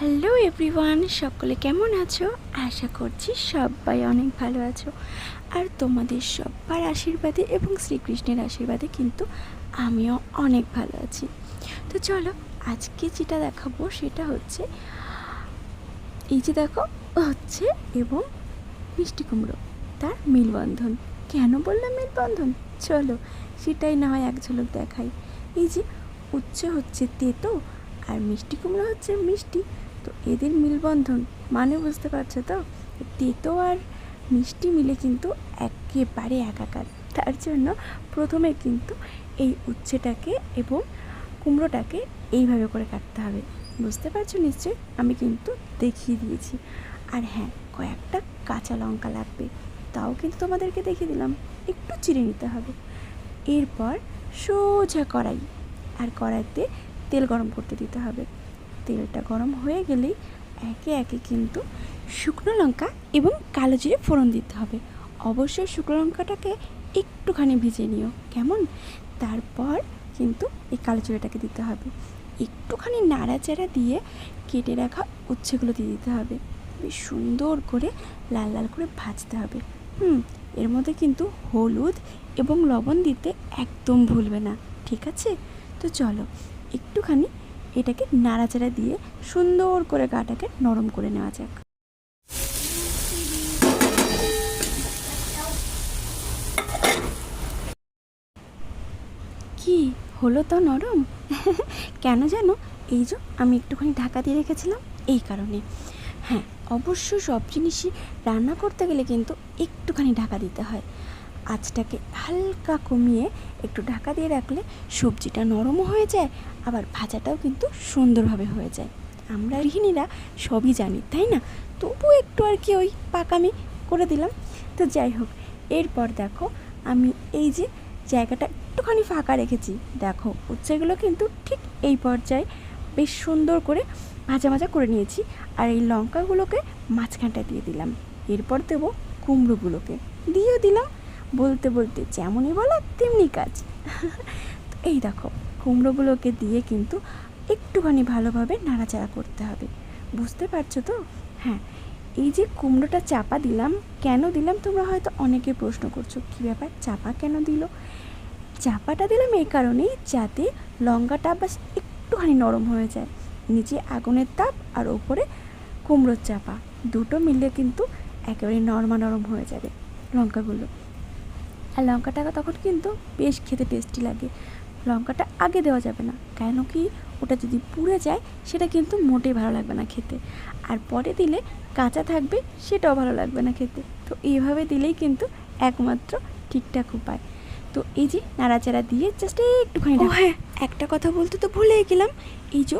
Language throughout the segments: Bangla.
হ্যালো এভরিওয়ান, সকলে কেমন আছো? আশা করছি সবাই অনেক ভালো আছো। আর তোমাদের সবার আশীর্বাদে এবং শ্রীকৃষ্ণের আশীর্বাদে কিন্তু আমিও অনেক ভালো আছি। তো চলো, আজকে যেটা দেখাবো সেটা হচ্ছে, এই যে দেখো, হচ্ছে এবং মিষ্টি কুমড়ো, তার মিলবন্ধন। কেন বললাম মিলবন্ধন? চলো, সেটাই না হয় এক ঝলক দেখাই। এই যে উচ্চ হচ্ছে তেতো আর মিষ্টি কুমড়ো হচ্ছে মিষ্টি। তো এদের মিলবন্ধন মানে বুঝতে পারছ তো? তেতো আর মিষ্টি মিলে কিন্তু একেবারে একাকার। তার জন্য প্রথমে কিন্তু এই উচ্ছেটাকে এবং কুমড়োটাকে এইভাবে করে কাটতে হবে। বুঝতে পারছ নিশ্চয়ই? আমি কিন্তু দেখিয়ে দিয়েছি। আর হ্যাঁ কয়েকটা কাঁচা লঙ্কা লাগবে। তাও কিন্তু তোমাদেরকে দেখিয়ে দিলাম। একটু চিড়ে নিতে হবে। এরপর সোজা কড়াই। আর কড়াইতে তেল গরম করতে দিতে হবে। তেলটা গরম হয়ে গেলেই একে একে কিন্তু শুকনো লঙ্কা এবং কালো জিরে ফোড়ন দিতে হবে। অবশ্যই শুকনো লঙ্কাটাকে একটুখানি ভিজিয়ে নিও, কেমন? তারপর কিন্তু এই কালো জিরেটাকে দিতে হবে। একটুখানি নাড়াচাড়া দিয়ে কেটে রাখা উচ্ছেগুলো দিয়ে দিতে হবে। বেশ সুন্দর করে লাল লাল করে ভাজতে হবে। হুম, এর মধ্যে কিন্তু হলুদ এবং লবণ দিতে একদম ভুলবে না, ঠিক আছে? তো চলো, একটুখানি এটাকে নাড়াচাড়া দিয়ে সুন্দর করে গাটাকে নরম করে নেওয়া যাক। কি? হলো তো নরম? কেন জানো এই যে আমি একটুখানি ঢাকা দিয়ে রেখেছিলাম, এই কারণে। হ্যাঁ অবশ্য সব জিনিসই রান্না করতে গেলে কিন্তু একটুখানি ঢাকা দিতে হয়। আঁচটাকে হালকা কমিয়ে একটু ঢাকা দিয়ে রাখলে সবজিটা নরমও হয়ে যায়, আবার ভাজাটাও কিন্তু সুন্দরভাবে হয়ে যায়। আমরা গৃহিণীরা সবই জানি, তাই না? তবু একটু আর কি ওই পাকামি করে দিলাম। তো যাই হোক, এরপর দেখো আমি এই যে জায়গাটা একটুখানি ফাঁকা রেখেছি। দেখো উচ্ছেগুলো কিন্তু ঠিক এই পর্যায়ে বেশ সুন্দর করে ভাজা ভাজা করে নিয়েছি আর এই লঙ্কাগুলোকে মাঝখানটা দিয়ে দিলাম। এরপর দেবো কুমড়োগুলোকে। দিয়েও দিলাম বলতে বলতে যেমনই বলা তেমনি কাজ। এই দেখো, কুমড়োগুলোকে দিয়ে কিন্তু একটুখানি ভালোভাবে নাড়াচাড়া করতে হবে। বুঝতে পারছ তো? হ্যাঁ এই যে কুমড়োটা চাপা দিলাম, কেন দিলাম তোমরা হয়তো অনেকে প্রশ্ন করছ, কী ব্যাপার? চাপা কেন দিল? চাপাটা দিলাম এই কারণেই যাতে লঙ্কাটা বাস একটুখানি নরম হয়ে যায়। নিচে আগুনের তাপ আর ওপরে কুমড়োর চাপা, দুটো মিলে কিন্তু একেবারে নরমা নরম হয়ে যাবে লঙ্কাগুলো। আর লঙ্কাটা তখন কিন্তু বেশ খেতে টেস্টি লাগে। লঙ্কাটা আগে দেওয়া যাবে না কেন কি ওটা যদি পুড়ে যায় সেটা কিন্তু মোটেই ভালো লাগবে না খেতে। আর পরে দিলে কাঁচা থাকবে সেটাও ভালো লাগবে না খেতে। তো এইভাবে দিলেই কিন্তু একমাত্র ঠিকঠাক উপায়। তো এই যে নাড়াচাড়া দিয়ে জাস্ট একটুখানি হ্যাঁ একটা কথা বলতে তো ভুলেই গেলাম। এই যে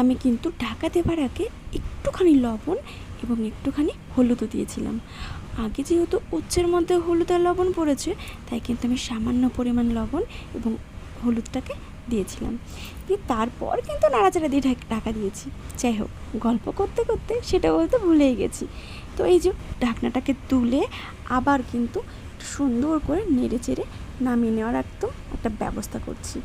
আমি কিন্তু ঢাকা দেবার আগে একটুখানি লবণ এবং একটুখানি হলুদও দিয়েছিলাম। আগে যেহেতু উচ্চের মধ্যে হলুদ আর লবণ পড়েছে, তাই কিন্তু আমি সামান্য পরিমাণ লবণ এবং হলুদটাকে দিয়েছিলাম। দিয়ে তারপর কিন্তু নাড়াচাড়া দিয়ে ঢাক- দিয়েছি। যাই হোক, গল্প করতে করতে সেটা বলতে ভুলেই গেছি। তো এই যে ঢাকনাটাকে তুলে আবার কিন্তু সুন্দর করে নেড়ে চেড়ে নামিয়ে নেওয়ার একদম একটা ব্যবস্থা করছি।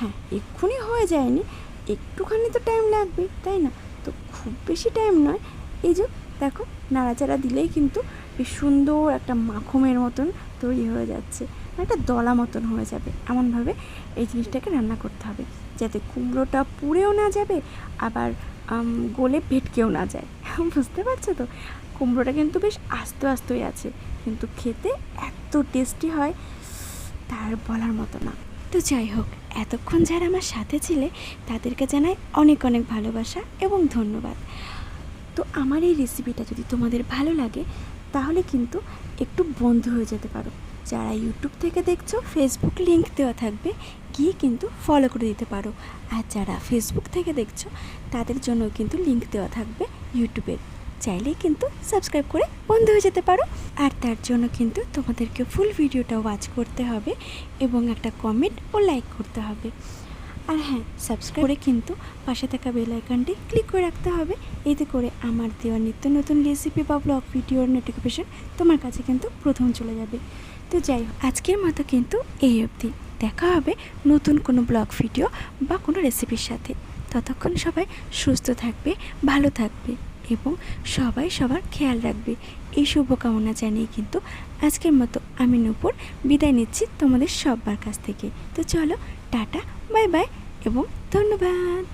হ্যাঁ এক্ষুনি হয়ে যায়নি, একটুখানি তো টাইম লাগবে, তাই না? তো খুব বেশি টাইম নয় এই যে, দেখো, নাড়াচাড়া দিলেই কিন্তু বেশ সুন্দর একটা মাখমের মতন তৈরি হয়ে যাচ্ছে। একটা দলা মতন হয়ে যাবে। এমনভাবে এই জিনিসটাকে রান্না করতে হবে। যাতে কুমড়োটা পুড়েও না যাবে, আবার গোলে ভেটকেও না যায়। বুঝতে পারছ তো? কুমড়োটা কিন্তু বেশ আস্তে আস্তই আছে। কিন্তু খেতে এত টেস্টি হয়, তার বলার মতো না। তো যাই হোক, এতক্ষণ যারা আমার সাথে ছিলে, তাদেরকে জানাই অনেক অনেক ভালোবাসা এবং ধন্যবাদ। তো আমার এই রেসিপিটা যদি তোমাদের ভালো লাগে, তাহলে কিন্তু একটু বন্ধ হয়ে যেতে পারো। যারা ইউটিউব থেকে দেখছ ফেসবুক লিংক দেওয়া থাকবে, গিয়ে কিন্তু ফলো করে দিতে পারো। আর যারা ফেসবুক থেকে দেখছ, তাদের জন্য কিন্তু লিংক দেওয়া থাকবে ইউটিউবের চাইলেই কিন্তু সাবস্ক্রাইব করে বন্ধ হয়ে যেতে পারো। আর তার জন্য কিন্তু তোমাদেরকে ফুল ভিডিওটা ওয়াচ করতে হবে এবং একটা কমেন্ট ও লাইক করতে হবে। আর হ্যাঁ সাবস্ক্রাইব করে কিন্তু পাশে থাকা বেল আইকনটি ক্লিক করে রাখতে হবে। এতে করে আমার দেওয়া নিত্য নতুন রেসিপি বা ব্লগ ভিডিওর নোটিফিকেশন তোমার কাছে কিন্তু প্রথম চলে যাবে। তো যাই হোক, আজকের মতো কিন্তু এই অবধি। দেখা হবে নতুন কোনো ব্লগ ভিডিও বা কোনো রেসিপির সাথে। ততক্ষণ সবাই সুস্থ থাকবে, ভালো থাকবে এবং সবাই সবার খেয়াল রাখবে। এই শুভকামনা জানিয়ে কিন্তু আজকের মতো আমি নূপুর বিদায় নিচ্ছি তোমাদের সবার কাছ থেকে। তো চলো, টাটা বাই বাই এবং ধন্যবাদ।